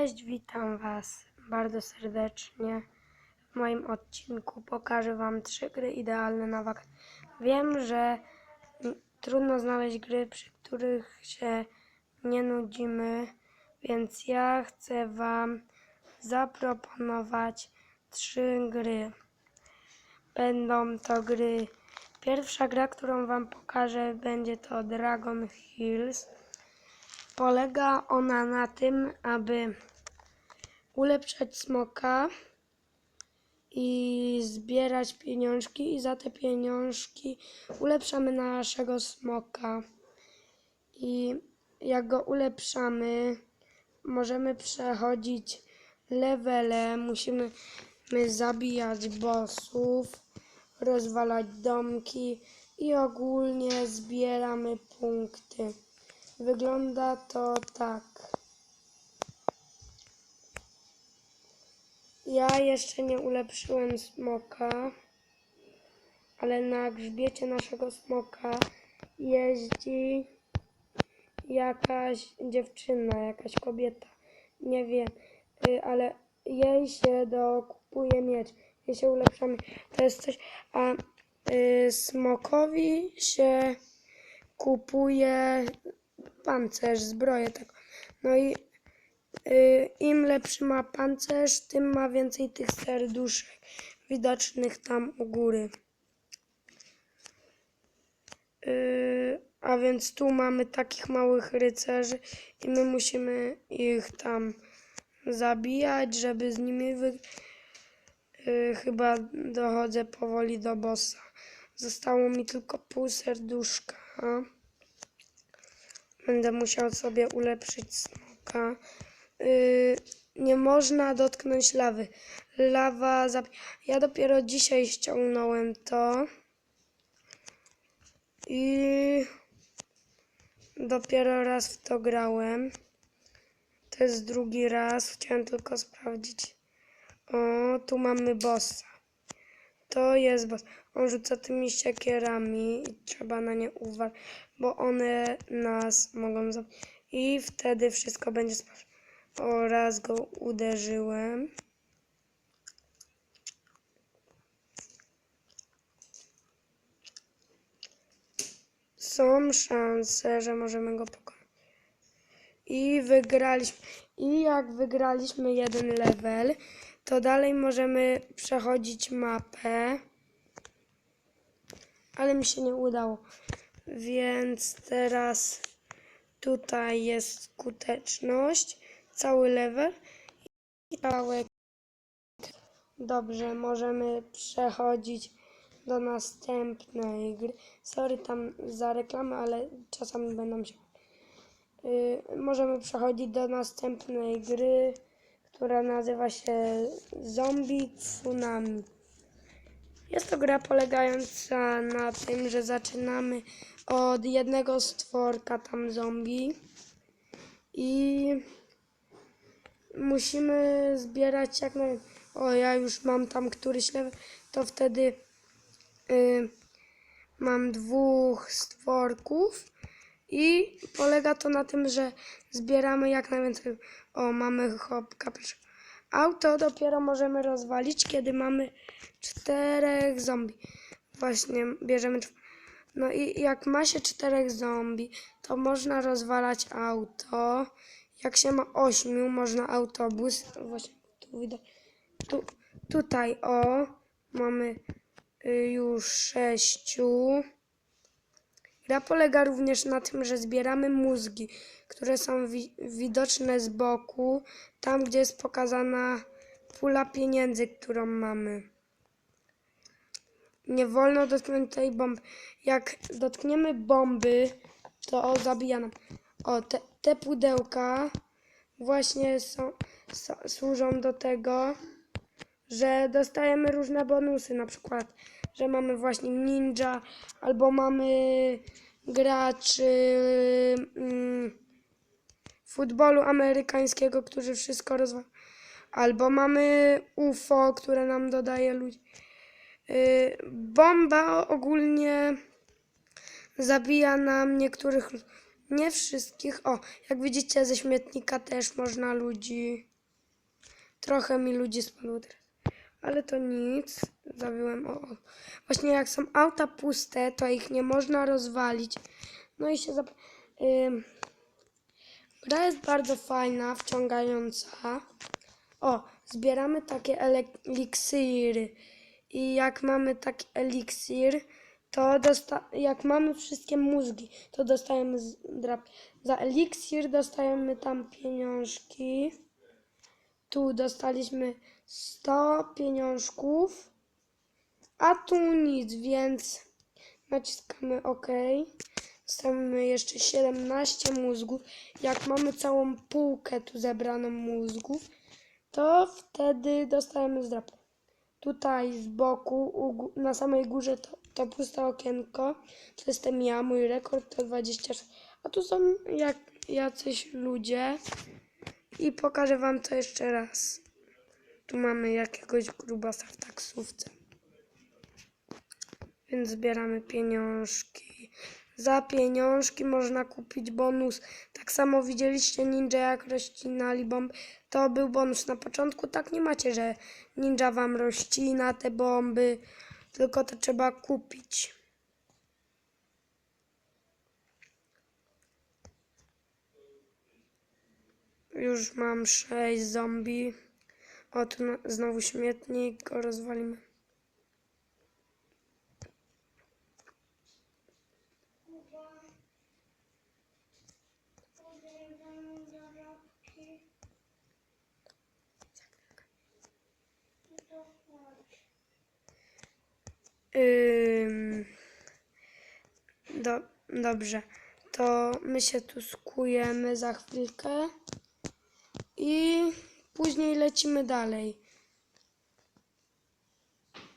Cześć, witam Was bardzo serdecznie. W moim odcinku pokażę Wam trzy gry idealne na wakacje. Wiem, że trudno znaleźć gry, przy których się nie nudzimy, więc ja chcę Wam zaproponować trzy gry. Będą to gry. Pierwsza gra, którą Wam pokażę, będzie to Dragon Hills. Polega ona na tym, aby ulepszać smoka i zbierać pieniążki i za te pieniążki ulepszamy naszego smoka. I jak go ulepszamy, możemy przechodzić levele, musimy my zabijać bossów, rozwalać domki i ogólnie zbieramy punkty. Wygląda to tak. Ja jeszcze nie ulepszyłem smoka, ale na grzbiecie naszego smoka jeździ jakaś dziewczyna, jakaś kobieta. Nie wiem, y, ale jej się dokupuje miecz. Jej się ulepszamy. To jest coś. A y, smokowi się kupuje pancerz, zbroję tak. No i im lepszy ma pancerz, tym ma więcej tych serduszek widocznych tam u góry. Y, a więc tu mamy takich małych rycerzy i my musimy ich tam zabijać, żeby z nimi wy... Y, chyba dochodzę powoli do bossa. Zostało mi tylko pół serduszka. Będę musiał sobie ulepszyć smoka. Yy, nie można dotknąć lawy. Lawa. Zap... Ja dopiero dzisiaj ściągnąłem to. I dopiero raz w to grałem. To jest drugi raz. Chciałem tylko sprawdzić. O, tu mamy bossa. To jest boss. On rzuca tymi siekierami i trzeba na nie uważać, bo one nas mogą zabić. I wtedy wszystko będzie sprawdzone. O, raz go uderzyłem. Są szanse, że możemy go pokonać. I wygraliśmy. I jak wygraliśmy jeden level, to dalej możemy przechodzić mapę. Ale mi się nie udało. Więc teraz tutaj jest skuteczność, cały level i kawałek. Dobrze, możemy przechodzić do następnej gry. Sorry tam za reklamę, ale czasami będą się. Yy, możemy przechodzić do następnej gry, która nazywa się Zombie Tsunami. Jest to gra polegająca na tym, że zaczynamy od jednego stworka tam zombie i musimy zbierać jak naj... O, ja już mam tam któryś level, to wtedy y, mam dwóch stworków i polega to na tym, że zbieramy jak najwięcej. O, mamy hop, kapliczkę. Auto dopiero możemy rozwalić, kiedy mamy czterech zombie. Właśnie bierzemy. No i jak ma się czterech zombie, to można rozwalać auto. Jak się ma ośmiu, można autobus. Właśnie tu widać. Tu, tutaj o, mamy y, już sześciu. Gra polega również na tym, że zbieramy mózgi, które są wi- widoczne z boku, tam gdzie jest pokazana pula pieniędzy, którą mamy. Nie wolno dotknąć tej bomby. Jak dotkniemy bomby, to zabija nam. O, te, te pudełka właśnie są, są, służą do tego, że dostajemy różne bonusy, na przykład, że mamy właśnie ninja, albo mamy graczy mm, futbolu amerykańskiego, którzy wszystko rozwalają, albo mamy UFO, które nam dodaje ludzi. Y, bomba ogólnie zabija nam niektórych, nie wszystkich. O, jak widzicie ze śmietnika też można ludzi trochę mi ludzi spadło teraz. Ale to nic. Zabiłem. O, o. Właśnie jak są auta puste, to ich nie można rozwalić. No i się zap... Gra jest bardzo fajna, wciągająca. O, zbieramy takie eliksiry. I jak mamy taki eliksir, to dosta- jak mamy wszystkie mózgi, to dostajemy z-. Za eliksir dostajemy tam pieniążki. Tu dostaliśmy 100 pieniążków, a tu nic, więc naciskamy OK. Dostajemy jeszcze 17 mózgów. Jak mamy całą półkę tu zebraną mózgów, to wtedy dostajemy zdrapę. Tutaj z boku, na samej górze to, to puste okienko. To jestem ja, mój rekord to 26. A tu są jak, jacyś ludzie. I pokażę wam to jeszcze raz. Tu mamy jakiegoś grubasa w taksówce. Więc zbieramy pieniążki. Za pieniążki można kupić bonus. Tak samo widzieliście ninja jak rozcinali bomby. To był bonus na początku. Tak nie macie, że ninja wam rozcina te bomby. Tylko to trzeba kupić. Już mam sześć zombie. O, tu znowu śmietnik, go rozwalimy. Ym, do, dobrze, to my się tu skujemy za chwilkę i później lecimy dalej.